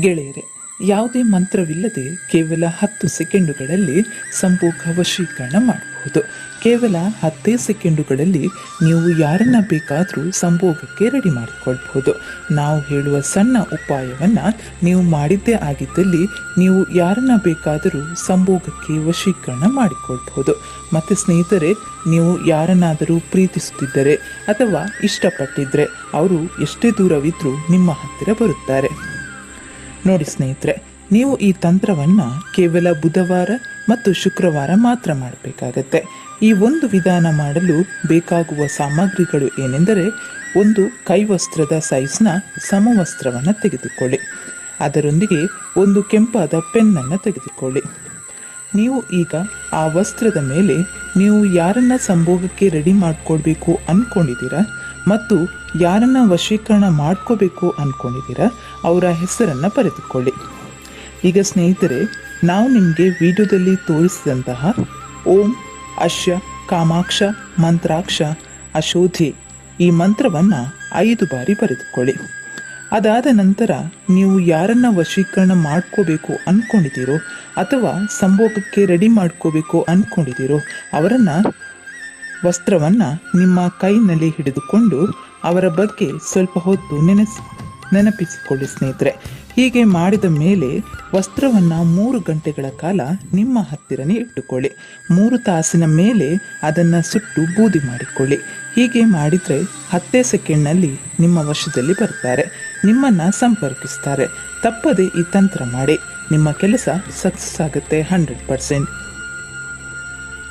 ಗೆಳೆಯರೆ, ಯಾವುದೇ ಮಂತ್ರವಿಲ್ಲದೆ ಕೇವಲ ಹತ್ತು ಸೆಕೆಂಡುಗಳಲ್ಲಿ ಸಂಭೋಗ ವಶೀಕರಣ ಮಾಡಬಹುದು. ಕೇವಲ ಹತ್ತೇ ಸೆಕೆಂಡುಗಳಲ್ಲಿ ನೀವು ಯಾರನ್ನ ಬೇಕಾದರೂ ಸಂಭೋಗಕ್ಕೆ ರೆಡಿ ಮಾಡಿಕೊಳ್ಬಹುದು. ನಾವು ಹೇಳುವ ಸಣ್ಣ ಉಪಾಯವನ್ನು ನೀವು ಮಾಡಿದ್ದೇ ಆಗಿದ್ದಲ್ಲಿ ನೀವು ಯಾರನ್ನ ಬೇಕಾದರೂ ಸಂಭೋಗಕ್ಕೆ ವಶೀಕರಣ ಮಾಡಿಕೊಳ್ಬಹುದು. ಮತ್ತು ಸ್ನೇಹಿತರೆ, ನೀವು ಯಾರನ್ನಾದರೂ ಪ್ರೀತಿಸುತ್ತಿದ್ದರೆ ಅಥವಾ ಇಷ್ಟಪಟ್ಟಿದ್ದರೆ, ಅವರು ಎಷ್ಟೇ ದೂರವಿದ್ದರೂ ನಿಮ್ಮ ಹತ್ತಿರ ಬರುತ್ತಾರೆ. ನೋಡಿ ಸ್ನೇಹಿತರೆ, ನೀವು ಈ ತಂತ್ರವನ್ನು ಕೇವಲ ಬುಧವಾರ ಮತ್ತು ಶುಕ್ರವಾರ ಮಾತ್ರ ಮಾಡಬೇಕಾಗತ್ತೆ. ಈ ಒಂದು ವಿಧಾನ ಮಾಡಲು ಬೇಕಾಗುವ ಸಾಮಗ್ರಿಗಳು ಏನೆಂದರೆ, ಒಂದು ಕೈವಸ್ತ್ರದ ಸೈಜ್ನ ಸಮವಸ್ತ್ರವನ್ನು ತೆಗೆದುಕೊಳ್ಳಿ. ಅದರೊಂದಿಗೆ ಒಂದು ಕೆಂಪಾದ ಪೆನ್ನನ್ನು ತೆಗೆದುಕೊಳ್ಳಿ. ನೀವು ಈಗ ಆ ವಸ್ತ್ರದ ಮೇಲೆ ನೀವು ಯಾರನ್ನ ಸಂಭೋಗಕ್ಕೆ ರೆಡಿ ಮಾಡಿಕೊಳ್ಬೇಕು ಅಂದ್ಕೊಂಡಿದ್ದೀರಾ ಮತ್ತು ಯಾರನ್ನ ವಶೀಕರಣ ಮಾಡ್ಕೋಬೇಕು ಅನ್ಕೊಂಡಿದ್ದೀರ, ಅವರ ಹೆಸರನ್ನು ಬರೆದುಕೊಳ್ಳಿ. ಈಗ ಸ್ನೇಹಿತರೆ, ನಾವು ನಿಮಗೆ ವಿಡಿಯೋದಲ್ಲಿ ತೋರಿಸಿದಂತಹ ಓಂ, ಅಶ್ಯ, ಕಾಮಾಕ್ಷ, ಮಂತ್ರಾಕ್ಷ, ಅಶೋಧಿ ಈ ಮಂತ್ರವನ್ನು ಐದು ಬಾರಿ ಬರೆದುಕೊಳ್ಳಿ. ಅದಾದ ನಂತರ ನೀವು ಯಾರನ್ನ ವಶೀಕರಣ ಮಾಡ್ಕೋಬೇಕು ಅಂದ್ಕೊಂಡಿದ್ದೀರೋ ಅಥವಾ ಸಂಭೋಗಕ್ಕೆ ರೆಡಿ ಮಾಡ್ಕೋಬೇಕು ಅಂದ್ಕೊಂಡಿದ್ದೀರೋ ಅವರನ್ನು ವಸ್ತ್ರವನ್ನು ನಿಮ್ಮ ಕೈನಲ್ಲಿ ಹಿಡಿದುಕೊಂಡು ಅವರ ಬಗ್ಗೆ ಸ್ವಲ್ಪ ಹೊತ್ತು ನೆನೆಸಿ, ನೆನಪಿಸಿಕೊಳ್ಳಿ ಸ್ನೇಹಿತರೆ. ಹೀಗೆ ಮಾಡಿದ ಮೇಲೆ ವಸ್ತ್ರವನ್ನು ಮೂರು ಗಂಟೆಗಳ ಕಾಲ ನಿಮ್ಮ ಹತ್ತಿರನೇ ಇಟ್ಟುಕೊಳ್ಳಿ. ಮೂರು ತಾಸಿನ ಮೇಲೆ ಅದನ್ನು ಸುಟ್ಟು ಬೂದಿ ಮಾಡಿಕೊಳ್ಳಿ. ಹೀಗೆ ಮಾಡಿದರೆ ಹತ್ತೇ ಸೆಕೆಂಡ್ನಲ್ಲಿ ನಿಮ್ಮ ವಶದಲ್ಲಿ ಬರ್ತಾರೆ. ನಿಮ್ಮನ್ನು ಸಂಪರ್ಕಿಸ್ತಾರೆ. ತಪ್ಪದೆ ಈ ತಂತ್ರ ಮಾಡಿ. ನಿಮ್ಮ ಕೆಲಸ ಸಕ್ಸಸ್ ಆಗುತ್ತೆ ಹಂಡ್ರೆಡ್ ಪರ್ಸೆಂಟ್.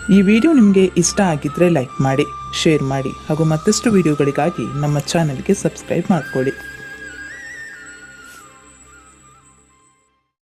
ಈ ವಿಡಿಯೋ ನಿಮಗೆ ಇಷ್ಟ ಆಗಿದ್ರೆ ಲೈಕ್ ಮಾಡಿ, ಶೇರ್ ಮಾಡಿ ಹಾಗೂ ಮತ್ತಷ್ಟು ವಿಡಿಯೋಗಳಿಗಾಗಿ ನಮ್ಮ ಚಾನೆಲ್ಗೆ ಸಬ್ಸ್ಕ್ರೈಬ್ ಮಾಡ್ಕೊಳ್ಳಿ.